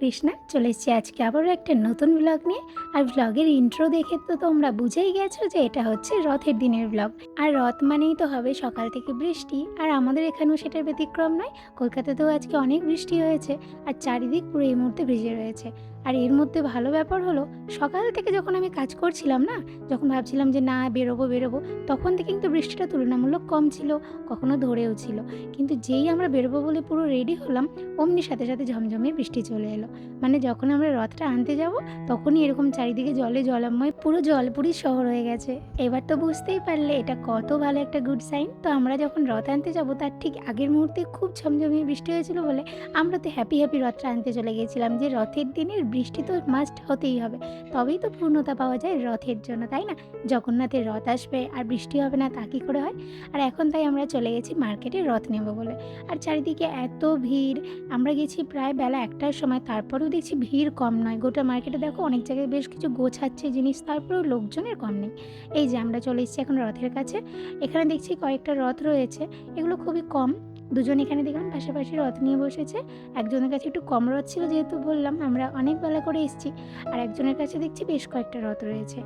কৃষ্ণা চলে এসেছি আজকে আবারও একটা নতুন ব্লগ নিয়ে। আর ব্লগের ইন্ট্রো দেখে তো তোমরা বুঝেই গেছো যে এটা হচ্ছে রথের দিনের ব্লগ আর রথ মানেই তো হবে সকাল থেকে বৃষ্টি। আর আমাদের এখানেও সেটার ব্যতিক্রম নয়, কলকাতাতেও আজকে অনেক বৃষ্টি হয়েছে। আর চারিদিক পুরো এই মুহূর্তে ভিজে রয়েছে। আর এর মধ্যে ভালো ব্যাপার হলো, সকাল থেকে যখন আমি কাজ করছিলাম না, যখন ভাবছিলাম যে না, বেরোবো বেরোবো, তখন থেকে কিন্তু বৃষ্টিটা তুলনামূলক কম ছিল, কখনো ধরেও ছিল। কিন্তু যেই আমরা বেরোবো বলে পুরো রেডি হলাম, অমনি সাথে সাথে ঝমঝমিয়ে বৃষ্টি চলে এলো। মানে যখন আমরা রথটা আনতে যাব, তখনই এরকম চারিদিকে জলে জলাময় পুরো জলপুরি শহর হয়ে গেছে। এবার তো বুঝতেই পারলে, এটা কত ভালো একটা গুড সাইন তো আমরা যখন রথ আনতে যাব, তার ঠিক আগের মুহূর্তে খুব ঝমঝমিয়ে বৃষ্টি হয়েছিল বলে আমরা তো হ্যাপি হ্যাপি রথটা আনতে চলে গেছিলাম যে রথের দিনের বৃষ্টি তো মাস্ট হতেই হবে। তবেই তো পূর্ণতা পাওয়া যায় রথের জন্য, তাই না? জগন্নাথের রথ আসবে আর বৃষ্টি হবে না তা কী করে হয়? আর এখন তাই আমরা চলে গেছি মার্কেটে রথ নেব বলে। আর চারিদিকে এত ভিড়, আমরা গেছি প্রায় বেলা একটার সময়, তারপরেও দেখছি ভিড় কম নয়। গোটা মার্কেটে দেখো অনেক জায়গায় বেশ কিছু গোছাচ্ছে জিনিস, তারপরেও লোকজনের কম নেই। এই যে আমরা চলে এসেছি এখন রথের কাছে। এখানে দেখছি কয়েকটা রথ রয়েছে, এগুলো খুবই কম। দুজন এখানে দেখলাম, পাশাপাশি রথ নিয়ে বসেছে। একজনের কাছে একটু কম রথ ছিল যেহেতু বললাম, আমরা অনেক বেলা করে এসেছি। আর একজনের কাছে দেখছি বেশ কয়েকটা রথ রয়েছে।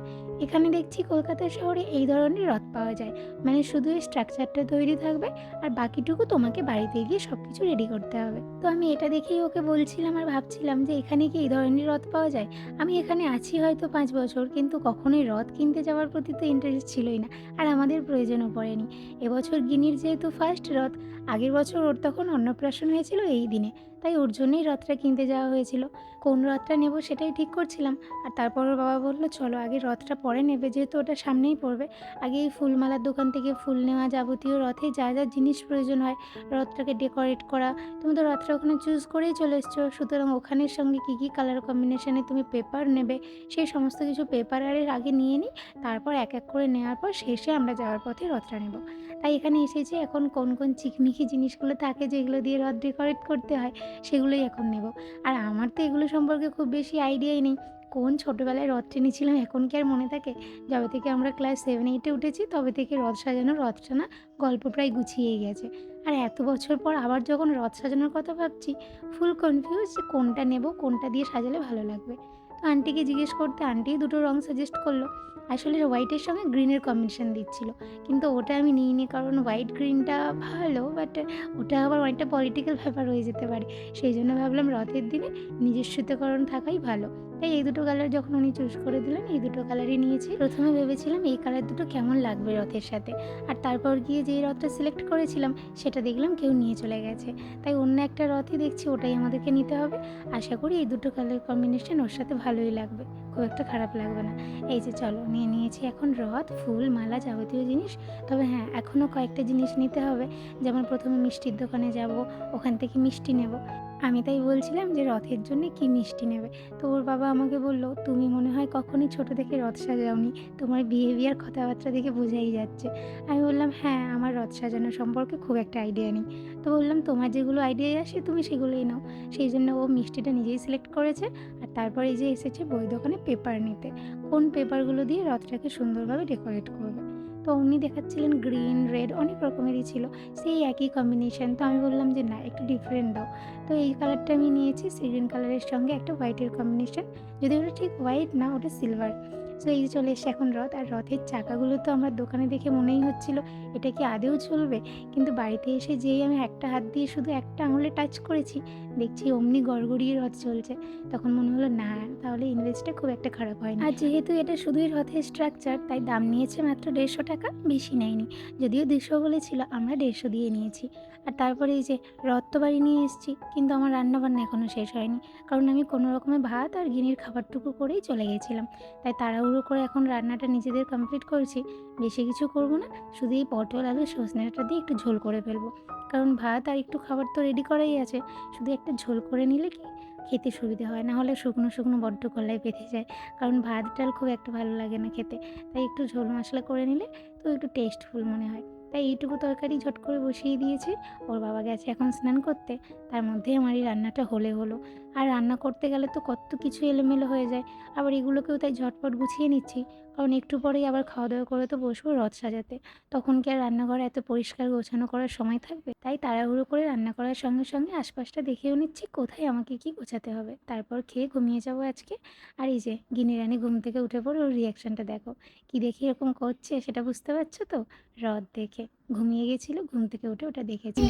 এখানে দেখছি কলকাতা শহরে এই ধরনের রথ পাওয়া যায়। মানে শুধু এই স্ট্রাকচারটা তৈরি থাকবে, আর বাকিটুকু তোমাকে বাড়িতে গিয়ে সব কিছু রেডি করতে হবে। তো আমি এটা দেখেই ওকে বলছিলাম আর ভাবছিলাম যে এখানে কি এই ধরনের রথ পাওয়া যায়? আমি এখানে আছি হয়তো পাঁচ বছর, কিন্তু কখনোই রথ কিনতে যাওয়ার প্রতি তো ইন্টারেস্ট ছিলই না। আর আমাদের প্রয়োজনও পড়েনি। এবছর গিনির যেহেতু ফার্স্ট রথ আগের বছর ওর তখন অন্নপ্রাশন হয়েছিল এই দিনে, তাই ওর জন্যই রথটা কিনতে যাওয়া হয়েছিল। কোন রথটা নেব সেটাই ঠিক করছিলাম, আর তারপর ওর বাবা বলল, চলো আগে রথটা পরে নেবে, যেহেতু ওটা সামনেই পড়বে। আগে এই ফুলমালার দোকান থেকে ফুল নেওয়া যাবতীয় রথে যা যা জিনিস প্রয়োজন হয়, রথটাকে ডেকোরেট করা। তুমি তো রথটা ওখানে চুজ করেই চলে এসছো, সুতরাং ওখানের সঙ্গে কী কী কালার কম্বিনেশনে তুমি পেপার নেবে, সেই সমস্ত কিছু পেপার আরের আগে নিয়ে নিই তারপর এক এক করে নেওয়ার পর শেষে আমরা যাওয়ার পথে রথটা নেব। তাই এখানে এসেছি। এখন কোন কোন চিকমিকি জিনিসগুলো থাকে যেগুলো দিয়ে রথ ডেকোরেট করতে হয়, সেগুলোই এখন নেব। আর আমার তো এগুলো সম্পর্কে খুব বেশি আইডিয়াই নেই। কোন ছোটোবেলায় রথ টেনেছিলাম, এখন কি আর মনে থাকে? যবে থেকে আমরা ক্লাস সেভেন এইটে উঠেছি, তবে থেকে রথ সাজানো রথ টানা গল্প প্রায় গুছিয়েই গেছে। আর এত বছর পর আবার যখন রথ সাজানোর কথা ভাবছি ফুল কনফিউজ যে কোনটা নেব, কোনটা দিয়ে সাজালে ভালো লাগবে। তো আন্টিকে জিজ্ঞেস করতে আন্টি দুটো রং সাজেস্ট করল। আসলে হোয়াইটের সঙ্গে গ্রিনের কম্বিনেশান দিচ্ছিল। কিন্তু ওটা আমি নিই নি কারণ হোয়াইট গ্রিনটা ভালো বাট ওটা আবার অনেকটা পলিটিক্যাল ব্যাপার হয়ে যেতে পারে। সেই জন্য ভাবলাম রথের দিনে নিজস্বিতকরণ থাকাই ভালো। তাই এই দুটো কালার যখন উনি চুজ করে দিলেন, এই দুটো কালারই নিয়েছি। প্রথমে ভেবেছিলাম এই কালার দুটো কেমন লাগবে রথের সাথে। আর তারপর গিয়ে যেই রথটা সিলেক্ট করেছিলাম, সেটা দেখলাম কেউ নিয়ে চলে গেছে। তাই অন্য একটা রথই দেখছি, ওটাই আমাদেরকে নিতে হবে। আশা করি এই দুটো কালার কম্বিনেশন ওর সাথে ভালোই লাগবে। খুব একটা খারাপ লাগবে না। এই যে চলো, নিয়ে নিয়েছি এখন রথ, ফুল, মালা যাবতীয় জিনিস। তবে হ্যাঁ এখনও কয়েকটা জিনিস নিতে হবে। যেমন প্রথমে মিষ্টির দোকানে যাব, ওখান থেকে মিষ্টি নেব। আমি তাই বলছিলাম যে রথের জন্য কি মিষ্টি নেবে। তো ওর বাবা আমাকে বলল, তুমি মনে হয় কখনই ছোটো থেকে রথ সাজাওনি। তোমার বিহেভিয়ার কথাবার্তা দেখে বোঝাই যাচ্ছে। আমি বললাম হ্যাঁ আমার রথ সাজানো সম্পর্কে খুব একটা আইডিয়া নেই। তো বললাম, তোমার যেগুলো আইডিয়া আসে, তুমি সেগুলোই নাও। সেই জন্য ও মিষ্টিটা নিজেই সিলেক্ট করেছে আর তারপরে যে এসেছে বই দোকানে পেপার নিতে। কোন পেপারগুলো দিয়ে রথটাকে সুন্দরভাবে ডেকোরেট করবে? তো উনি দেখাচ্ছিলেন গ্রিন রেড অনেক রকমেরই ছিল। সেই একই কম্বিনেশান তো আমি বললাম যে, না, একটু ডিফারেন্ট দাও। তো এই কালারটা আমি নিয়েছি সি গ্রিন কালারের সঙ্গে একটা হোয়াইটের কম্বিনেশান যদি ওটা ঠিক হোয়াইট না, ওটা সিলভার সো এই চলে এসছে এখন রথ। আর রথের চাকাগুলো তো আমার দোকানে দেখে মনেই হচ্ছিল, এটা কি আদেও চলবে? কিন্তু বাড়িতে এসে যেই আমি একটা হাত দিয়ে শুধু একটা আঙুলে টাচ করেছি, দেখছি অমনি গড়গড়িয়ে রথ চলছে। তখন মনে হলো, না, তাহলে ইনভেস্টটা খুব একটা খারাপ হয় না। আর যেহেতু এটা শুধুই রথের স্ট্রাকচার তাই দাম নিয়েছে মাত্র দেড়শো টাকা, বেশি নেয়নি। যদিও দুশো বলেছিল, আমরা দেড়শো দিয়ে নিয়েছি। আর তারপরে এই যে রথ তো বাড়ি নিয়ে এসেছি, কিন্তু আমার রান্নাবান্না এখনও শেষ হয়নি। কারণ আমি কোনো রকমে ভাত আর গিনির খাবারটুকু করেই চলে গেছিলাম। তাই তাড়াহুড়ো করে এখন রান্নাটা নিজেদের কমপ্লিট করছি, বেশি কিছু করব না, শুধু এই পটল, আলু সজনেটা দিয়ে একটু ঝোল করে ফেলব। কারণ ভাত আর একটু খাবার তো রেডি করাই আছে, শুধু একটা ঝোল করে নিলে কি খেতে সুবিধা হয়, না হলে শুকনো শুকনো বড্ড কলাই পেতে যায়। কারণ ভাত, ডাল খুব একটা ভালো লাগে না খেতে, তাই একটু ঝোল মশলা করে নিলে তো একটু টেস্টফুল মনে হয়। তাই এইটুকু তরকারি ঝট করে বসিয়ে দিয়েছি, ওর বাবা গেছে এখন স্নান করতে, তার মধ্যেই আমার এই রান্নাটা হলে হলো। আর রান্না করতে গেলে তো কত কিছু এলোমেলো হয়ে যায়। আবার এগুলোকেও তাই ঝটপট গুছিয়ে নিচ্ছি। কারণ একটু পরেই আবার খাওয়া দাওয়া করে তো বসবো রথ সাজাতে। তখন কি আর রান্নাঘর এত পরিষ্কার গোছানো করার সময় থাকবে? তাই তাড়াহুড়ো করে রান্না করার সঙ্গে সঙ্গে আশপাশটা দেখেও নিচ্ছি, কোথায় আমাকে কি গোছাতে হবে? তারপর খেয়ে ঘুমিয়ে যাব আজকে। আর এই যে গিনি রানী ঘুম থেকে উঠে পড়ে ওর রিয়াকশানটা দেখো। কি দেখে এরকম করছে, সেটা বুঝতে পারছ তো? রথ দেখে। ঘুমিয়ে গেছিল, ঘুম থেকে উঠে ওটা দেখেছি।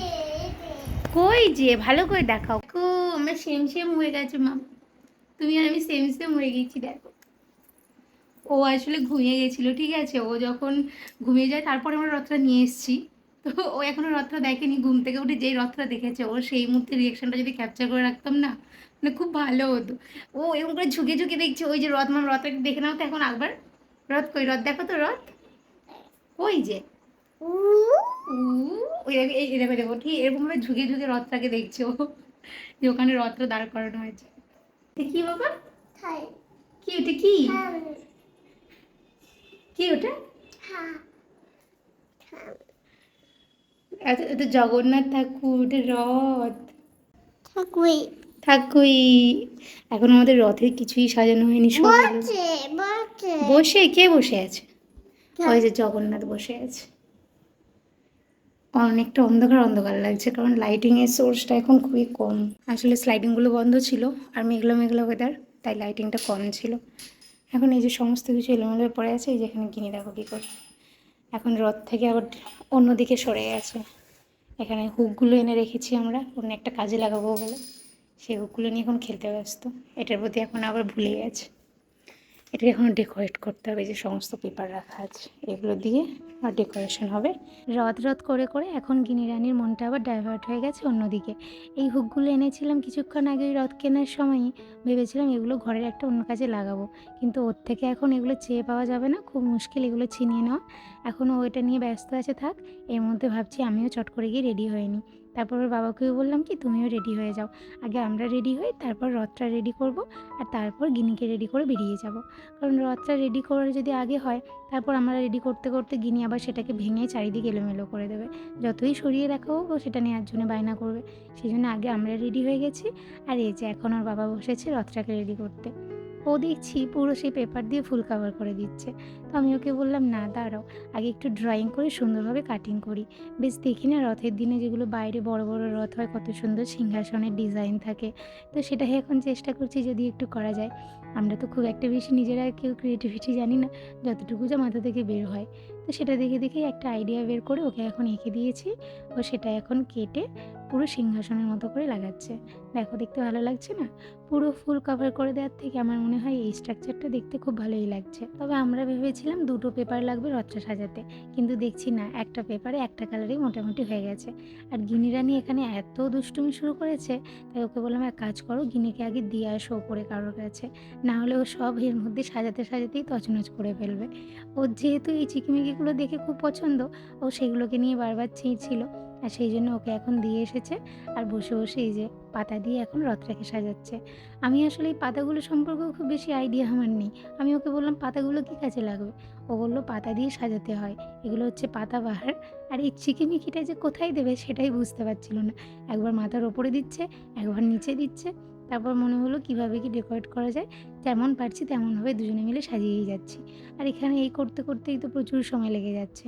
কই যে, ভালো করে দেখাও। কো আমরা সেম সেম হয়ে গেছে, মা। তুমি আর আমি সেম সেম হয়ে গেছি, দেখো। ও আসলে ঘুমিয়ে গেছিল, ঠিক আছে? ও যখন ঘুমিয়ে যায়, তারপরে আমরা রথটা নিয়ে এসেছি। তো ও এখনও রথটা দেখেনি, ঘুম থেকে উঠে যেই রথটা দেখেছে, ও সেই মুহূর্তে রিয়াকশনটা যদি ক্যাপচার করে রাখতাম না মানে খুব ভালো হতো। ও এরকম করে ঝুঁকে ঝুঁকে দেখছে, ওই যে রথ মাম রথটাকে দেখে নাও তো এখন একবার রথ কই? রথ দেখো তো, রথ। ওই যে? উ ওই দেখো ঠিক এরকমভাবে ঝুঁকে ঝুঁকে রথটাকে দেখছে। যে ওখানে রথটা দাঁড় করানো হয়েছে। কি বাবা? কি ওটা কি? কি ওটা? এত জগন্নাথ ঠাকুর ওটা রথ। ঠাকুই। ঠাকুই। এখন আমাদের রথের কিছুই সাজানো হয়নি। বসে কে বসে আছে? ওই যে জগন্নাথ বসে আছে। অনেকটা অন্ধকার অন্ধকার লাগছে, কারণ লাইটিং এর সোর্সটা এখন খুবই কম। আসলে স্লাইডিংগুলো বন্ধ ছিল, আর মেঘলা মেঘলা ওয়েদার তাই লাইটিংটা কম ছিল। এখন এই যে সমস্ত কিছু এলোমেলো পড়ে আছে, এই যেখানে কিনে দেখো কী করে। এখন রথ থেকে আবার অন্যদিকে সরে গেছে। এখানে হুকগুলো এনে রেখেছি আমরা, অন্য একটা কাজে লাগাবো বলে। সেই হুকগুলো নিয়ে এখন খেলতে ব্যস্ত। এটার প্রতি এখন আবার ভুলে গেছে এটাকে এখন ডেকোরেট করতে হবে যে সমস্ত পেপার রাখা আছে, এগুলো দিয়ে আর ডেকোরেশন হবে। রথ রথ করে করে এখন গিনি রানীর মনটা আবার ডাইভার্ট হয়ে গেছে অন্যদিকে। এই হুকগুলো এনেছিলাম কিছুক্ষণ আগে রথ কেনার সময়ই। ভেবেছিলাম এগুলো ঘরের একটা অন্য কাজে লাগাবো। কিন্তু ওর থেকে এখন এগুলো চেয়ে পাওয়া যাবে না, খুব মুশকিল এগুলো ছিনিয়ে নেওয়া। এখনও ওইটা নিয়ে ব্যস্ত আছে, থাক। এর মধ্যে ভাবছি আমিও চট করে গিয়ে রেডি হয়ে নিই। তারপর ওর বাবাকেও বললাম কি, তুমিও রেডি হয়ে যাও। আগে আমরা রেডি হই, তারপর রথটা রেডি করব আর তারপর গিনিকে রেডি করে বেরিয়ে যাব। কারণ রথটা রেডি করার যদি আগে হয়, তারপর আমরা রেডি করতে করতে গিনি আবার সেটাকে ভেঙে চারিদিকে এলোমেলো করে দেবে। যতই সরিয়ে রাখা হোক ও সেটা নেওয়ার জন্য বায়না করবে। সেই জন্য আগে আমরা রেডি হয়ে গেছি। আর এই যে এখন ওর বাবা বসেছে রথটাকে রেডি করতে। ও দেখছি পুরো সেই পেপার দিয়ে ফুল কাভার করে দিচ্ছে। তো আমি ওকে বললাম, না, দাঁড়াও, আগে একটু ড্রয়িং করে সুন্দরভাবে কাটিং করি। বেশ দেখি না রথের দিনে যেগুলো বাইরে বড় বড় রথ হয়, কত সুন্দর সিংহাসনের ডিজাইন থাকে। তো সেটাই এখন চেষ্টা করছি যদি একটু করা যায়। আমরা তো খুব একটা বেশি নিজেরা কেউ ক্রিয়েটিভিটি জানি না, যতটুকু যা মাথা থেকে বের হয়। সেটা দেখে দেখে একটা আইডিয়া বের করে ওকে এখন এঁকে দিয়েছি। ও সেটা এখন কেটে পুরো সিংহাসনের মতো করে লাগাচ্ছে। দেখো দেখতে ভালো লাগছে না? পুরো ফুল কভার করে দেওয়ার থেকে আমার মনে হয় এই স্ট্রাকচারটা দেখতে খুব ভালোই লাগছে। তবে আমরা ভেবেছিলাম দুটো পেপার লাগবে রথটা সাজাতে। কিন্তু দেখছি না, একটা পেপারে একটা কালারই মোটামুটি হয়ে গেছে। আর গিনি রানী এখানে এত দুষ্টুমি শুরু করেছে, তাই ওকে বললাম, এক কাজ করো, গিনিকে আগে দিয়ে আসো ওপরে কারোর কাছে। না হলে ও সব এর মধ্যে সাজাতে সাজাতেই তছনছ করে ফেলবে। ওর যেহেতু এই চিকিমিকিগুলো দেখে খুব পছন্দ। ও সেগুলোকে নিয়ে বারবার চেয়েছিল। আর সেই জন্য ওকে এখন দিয়ে এসেছে। আর বসে বসে এই যে পাতা দিয়ে এখন রথটাকে সাজাচ্ছে। আমি আসলে এই পাতাগুলো সম্পর্কেও খুব বেশি আইডিয়া আমার নেই। আমি ওকে বললাম, পাতাগুলো কী কাজে লাগবে? ও বলল, পাতা দিয়ে সাজাতে হয়। এগুলো হচ্ছে পাতাবাহার আর এই চিকিমিকিটা যে কোথায় দেবে সেটাই বুঝতে পারছিল না। একবার মাথার ওপরে দিচ্ছে, একবার নিচে দিচ্ছে। তারপর মনে হলো কীভাবে কি ডেকোরেট করা যায়, যেমন পারছি তেমনভাবে দুজনে মিলে সাজিয়েই যাচ্ছি। আর এখানে এই করতে করতেই তো প্রচুর সময় লেগে যাচ্ছে।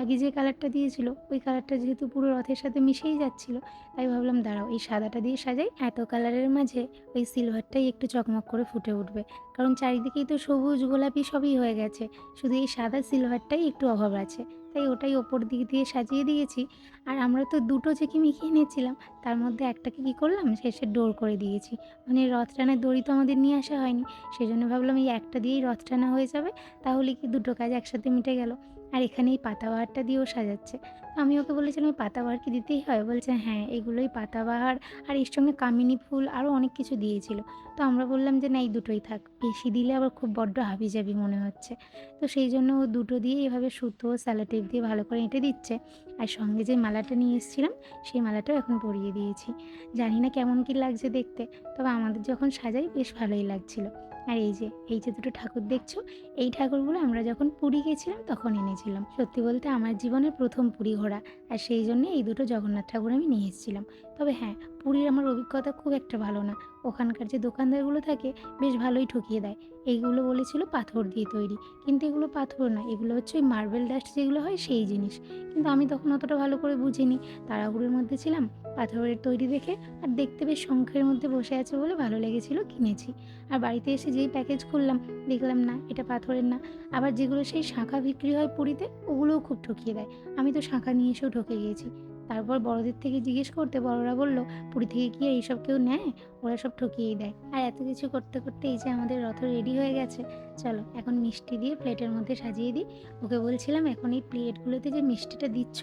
আগে যে কালারটা দিয়েছিল, ওই কালারটা যেহেতু পুরো রথের সাথে মিশেই যাচ্ছিল, তাই ভাবলাম দাঁড়াও, এই সাদাটা দিয়ে সাজাই। এত কালারের মাঝে ওই সিলভারটাই একটু চকমক করে ফুটে উঠবে। কারণ চারিদিকেই তো সবুজ, গোলাপি সবই হয়ে গেছে। শুধু এই সাদা সিলভারটাই একটু অভাব আছে। তাই ওটাই ওপর দিক দিয়ে সাজিয়ে দিয়েছি। আর আমরা তো দুটো চিকিমিকি এনেছিলাম, তার মধ্যে একটাকে কী করলাম? শেষে ডোর করে দিয়েছি। মানে রথ টানার দড়ি তো আমাদের নিয়ে আসা হয়নি সেই জন্য ভাবলাম এই একটা দিয়েই রথ টানা হয়ে যাবে, তাহলে কি দুটো কাজ একসাথে মিটে গেল। আর এখানে এই পাতাবাহারটা দিয়েও সাজাচ্ছে। আমি ওকে বলেছিলাম, এই পাতাবাহার কি দিতেই হয়? বলছে হ্যাঁ এগুলোই পাতাবাহার আর এর সঙ্গে কামিনী ফুল আরও অনেক কিছু দিয়েছিল। তো আমরা বললাম যে, না, এই দুটোই থাক। বেশি দিলে আবার খুব বড্ড হাবি হাবিজাবি মনে হচ্ছে। তো সেই জন্য ও দুটো দিয়ে এভাবে সুতো স্যালোটেপ দিয়ে ভালো করে এঁটে দিচ্ছে। আর সঙ্গে যে মালাটা নিয়ে এসেছিলাম, সেই মালাটাও এখন পরিয়ে দিয়েছি। জানি না কেমন কি লাগছে দেখতে, তবে আমাদের যখন সাজাই বেশ ভালোই লাগছিল। আর এই যে এই যে দুটো ঠাকুর দেখছ, এই ঠাকুরগুলো আমরা যখন পুরী গেছিলাম তখন এনেছিলাম। সত্যি বলতে আমার জীবনের প্রথম পুরী ঘোরা আর সেই জন্য এই দুটো জগন্নাথ ঠাকুর আমি নিয়ে এসেছিলাম। তবে হ্যাঁ পুরীর আমার অভিজ্ঞতা খুব একটা ভালো না। ওখানকার যে দোকানদারগুলো থাকে, বেশ ভালোই ঠকিয়ে দেয়। এইগুলো বলেছিল পাথর দিয়ে তৈরি। কিন্তু এগুলো পাথর না, এগুলো হচ্ছে ওই মার্বেল ডাস্ট যেগুলো হয় সেই জিনিস। কিন্তু আমি তখন অতটা ভালো করে বুঝিনি। তাড়াহুড়োর মধ্যে ছিলাম পাথরের তৈরি দেখে আর দেখতে বেশ শঙ্খের মধ্যে বসে আছে বলে ভালো লেগেছিল কিনেছি। আর বাড়িতে এসে যেই প্যাকেজ করলাম দেখলাম না, এটা পাথরের না। আবার যেগুলো সেই শাঁখা বিক্রি হয় পুরীতে, ওগুলোও খুব ঠকিয়ে দেয়। আমি তো শাঁখা নিয়ে এসেও ঠকে গিয়েছি। তারপর বড়দের থেকে জিজ্ঞেস করতে বড়রা বলল, পুরী থেকে কি আর এইসব কেউ নেয়? ওরা সব ঠকিয়েই দেয়। আর এত কিছু করতে করতে এই যে আমাদের রথ রেডি হয়ে গেছে। চলো, এখন মিষ্টি দিয়ে প্লেটের মধ্যে সাজিয়ে দিই। ওকে বলছিলাম, এখন এই প্লেটগুলোতে যে মিষ্টিটা দিচ্ছ,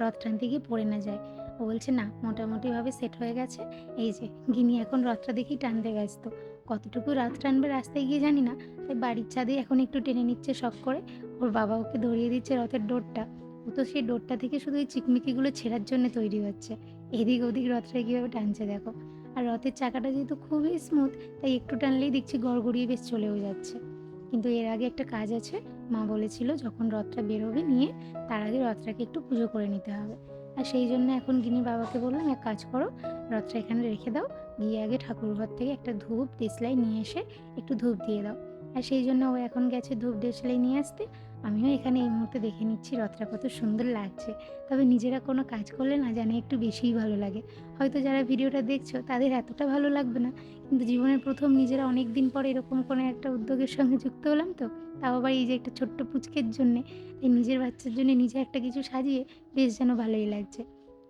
রথ টানতে গিয়ে পড়ে না যায়। বলছে, না, মোটামুটিভাবে সেট হয়ে গেছে। এই যে গিনি এখন রথটা দেখেই টানতে ব্যস্ত। কতটুকু রাত টানবে রাস্তায় গিয়ে জানি না, তাই বাড়ির ছাদে এখন একটু টেনে নিচ্ছে শখ করে। ওর বাবা ওকে ধরিয়ে দিচ্ছে রথের ডোরটা। ও তো সেই ডোরটা থেকে শুধু ওই চিকমিকিগুলো ছেঁড়ার জন্য তৈরি হচ্ছে। এদিক ওদিক রথটা কীভাবে টানছে দেখো। আর রথের চাকাটা যেহেতু খুবই স্মুথ তাই একটু টানলেই দেখছি গড়গড়িয়ে বেশ চলেও যাচ্ছে। কিন্তু এর আগে একটা কাজ আছে। মা বলেছিল যখন রথটা বেরোবে নিয়ে, তার আগে রথটাকে একটু পুজো করে নিতে হবে। আর সেই জন্য এখন গিনি বাবাকে বললাম, এক কাজ করো, রথটা এখানে রেখে দাও, গিয়ে আগে ঠাকুর ঘর থেকে একটা ধূপ, দেশলাই নিয়ে এসে একটু ধূপ দিয়ে দাও। আর সেই জন্য ও এখন গেছে ধূপ, দেশলাই নিয়ে আসতে। আমিও এখানে এই মুহূর্তে দেখে নিচ্ছি রথটা কত সুন্দর লাগছে। তবে নিজেরা কোনো কাজ করলে না জানে একটু বেশিই ভালো লাগে। হয়তো যারা ভিডিওটা দেখছ, তাদের এতটা ভালো লাগবে না কিন্তু জীবনের প্রথম নিজেরা অনেক দিন পর এরকম কোনো একটা উদ্যোগের সঙ্গে যুক্ত হলাম তো, তাও আবার এই যে একটা ছোট্ট পুচকের জন্যে, এই নিজের বাচ্চার জন্য নিজে একটা কিছু সাজিয়ে বেশ যেন ভালোই লাগছে।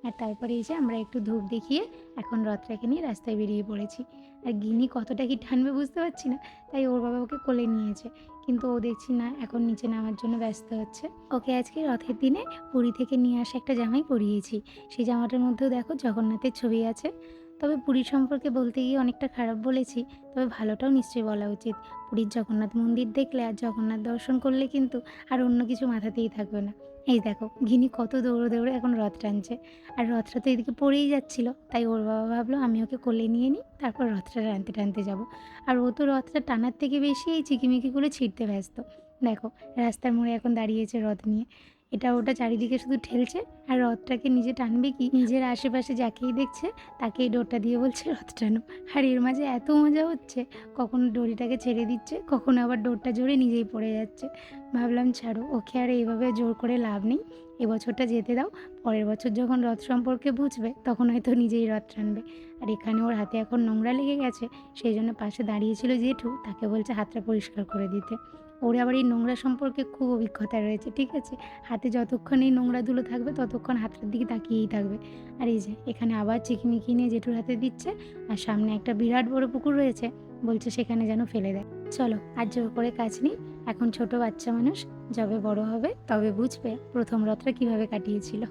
আর তারপরে এই যে আমরা একটু ধূপ দেখিয়ে এখন রথটাকে নিয়ে রাস্তায় বেরিয়ে পড়েছি। আর গিনি কতটা কি টানবে বুঝতে পারছি না, তাই ওর বাবা ওকে কোলে নিয়েছে। কিন্তু ও দেখছি না, এখন নিচে নামার জন্য ব্যস্ত হচ্ছে। ওকে আজকে রথের দিনে পুরী থেকে নিয়ে আসা একটা জামাই পরিয়েছি। সেই জামাটার মধ্যেও দেখো জগন্নাথের ছবি আছে। তবে পুরী সম্পর্কে বলতে গিয়ে অনেকটা খারাপ বলেছি, তবে ভালোটাও নিশ্চয়ই বলা উচিত। পুরীর জগন্নাথ মন্দির দেখলে আর জগন্নাথ দর্শন করলে কিন্তু আর অন্য কিছু মাথাতেই থাকবে না। এই দেখো, ঘিনি কত দৌড়ে দৌড়ে এখন রথ টানছে। আর রথটা তো এদিকে পড়েই যাচ্ছিল, তাই ওর বাবা ভাবলো, আমি ওকে কোলে নিয়ে নিই, তারপর রথটা টানতে টানতে যাব। আর ও তো রথটা টানার থেকে বেশি এই চিকিমিকিগুলো ছিঁড়তে ব্যস্ত। দেখো, রাস্তার মোড়ে এখন দাঁড়িয়েছে রথ নিয়ে। এটা ওটা চারিদিকে শুধু ঠেলছে, আর রথটাকে নিজে টানবে কি? নিজের আশেপাশে যাকেই দেখছে তাকে এই ডোরটা দিয়ে বলছে, রথ টানো। আর এর মাঝে এত মজা হচ্ছে, কখনো ডোরিটাকে ছেড়ে দিচ্ছে, কখনো আবার ডোরটা জোরে নিজেই পড়ে যাচ্ছে। ভাবলাম, ছাড়ো, ওকে আর এইভাবে জোর করে লাভ নেই। এবছরটা যেতে দাও, পরের বছর যখন রথ সম্পর্কে বুঝবে, তখন হয়তো নিজেই রথ টানবে। আর এখানে ওর হাতে এখন নোংরা লেগে গেছে, সেই জন্য পাশে দাঁড়িয়েছিল জেঠু, তাকে বলছে, হাতটা পরিষ্কার করে দিতে। ওর আবার এই নোংরা সম্পর্কে খুব অভিজ্ঞতা রয়েছে, ঠিক আছে? হাতে যতক্ষণ এই নোংরা ধুলো থাকবে, ততক্ষণ হাতের দিকে তাকিয়েই থাকবে। আর এই যে, এখানে আবার চিকিমিকি নিয়ে জেঠুর হাতে দিচ্ছে, আর সামনে একটা বিরাট বড় পুকুর রয়েছে, বলছে সেখানে যেন ফেলে দেয়। চলো, আর জোর করে কাজ নেই, এখন ছোট বাচ্চা মানুষ, যবে বড় হবে, তবে বুঝবে প্রথম রথটা কীভাবে কাটিয়েছিল।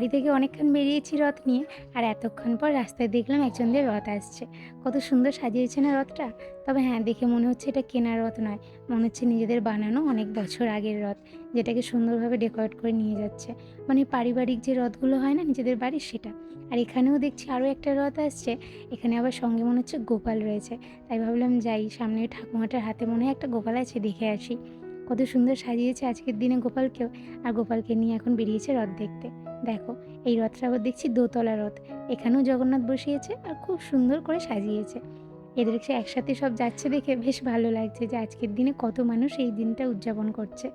বাড়ি থেকে অনেকক্ষণ বেরিয়েছি রথ নিয়ে, আর এতক্ষণ পর রাস্তায় দেখলাম একজন দিয়ে রথ আসছে। কত সুন্দর সাজিয়েছে না রথটা? তবে হ্যাঁ দেখে মনে হচ্ছে এটা কেনার রথ নয়। মনে হচ্ছে নিজেদের বানানো অনেক বছর আগের রথ, যেটাকে সুন্দরভাবে ডেকোরেট করে নিয়ে যাচ্ছে। মানে পারিবারিক যে রথগুলো হয় না নিজেদের বাড়ির সেটা। আর এখানেও দেখছি আরও একটা রথ আসছে, এখানে আবার সঙ্গে মনে হচ্ছে গোপাল রয়েছে। তাই ভাবলাম যাই সামনে ঠাকুমাটার হাতে মনে হয় একটা গোপাল আছে, দেখে আসি। কত সুন্দর সাজিয়েছে আজকের দিনে গোপালকেও, আর গোপালকে নিয়ে এখন বেরিয়েছে রথ দেখতে। দেখো, এই রথটা আবার দেখছি দোতলা রথ। এখানেও জগন্নাথ বসিয়েছে আর খুব সুন্দর করে সাজিয়েছে। এদের সে একসাথে সব যাচ্ছে দেখে বেশ ভালো লাগছে যে আজকের দিনে কত মানুষ এই দিনটা উদযাপন করছে।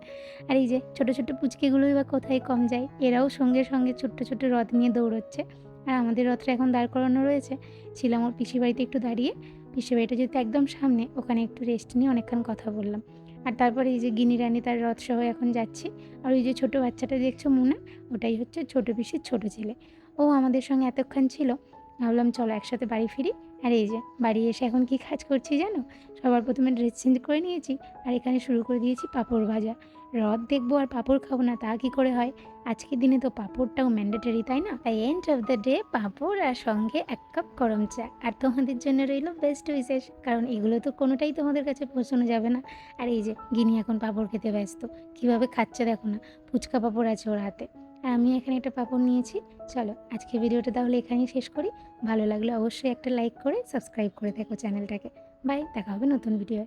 আর এই যে ছোট ছোট পুচকেগুলোই বা কোথায় কম যায়, এরাও সঙ্গে সঙ্গে ছোট্ট ছোট্ট রথ নিয়ে দৌড়চ্ছে। আর আমাদের রথটা এখন দাঁড় করানো রয়েছে। ছিলাম ওর পিসি বাড়িতে একটু দাঁড়িয়ে পিসি বাড়িটা যেহেতু একদম সামনে, ওখানে একটু রেস্ট নিয়ে অনেকক্ষণ কথা বললাম। আর তারপরে এই যে গিনি রানী তার রথ সহ এখন যাচ্ছে। আর ওই যে ছোটো বাচ্চাটা দেখছ মুনা? ওটাই হচ্ছে ছোটো পিসির ছোটো ছেলে। ও আমাদের সঙ্গে এতক্ষণ ছিল। ভাবলাম চলো একসাথে বাড়ি ফিরি। আর এই যে, বাড়ি এসে এখন কি কাজ করছি জানো? সবার প্রথমে ড্রেস চেঞ্জ করে নিয়েছি আর এখানে শুরু করে দিয়েছি পাঁপড় ভাজা। রদ দেখব আর পাঁপড় খাব না, তা কি করে হয়? আজকের দিনে তো পাঁপড়টাও ম্যান্ডেটরি তাই না? তাই এন্ড অফ দ্য ডে পাঁপড় আর সঙ্গে এক কাপ গরম চা। আর তোমাদের জন্য রইল বেস্ট উইসেস কারণ এগুলো তো কোনোটাই তোমাদের কাছে পৌঁছানো যাবে না। আর এই যে গিনি এখন পাঁপড় খেতে ব্যস্ত। কীভাবে খাচ্ছে দেখো না, ফুচকা পাঁপড় আছে ওর হাতে। আর আমি এখানে একটা পাপড় নিয়েছি। চলো আজকে ভিডিওটা তাহলে এখানেই শেষ করি। ভালো লাগলে অবশ্যই একটা লাইক করে, সাবস্ক্রাইব করে দেখো চ্যানেলটাকে। বাই, দেখা হবে নতুন ভিডিও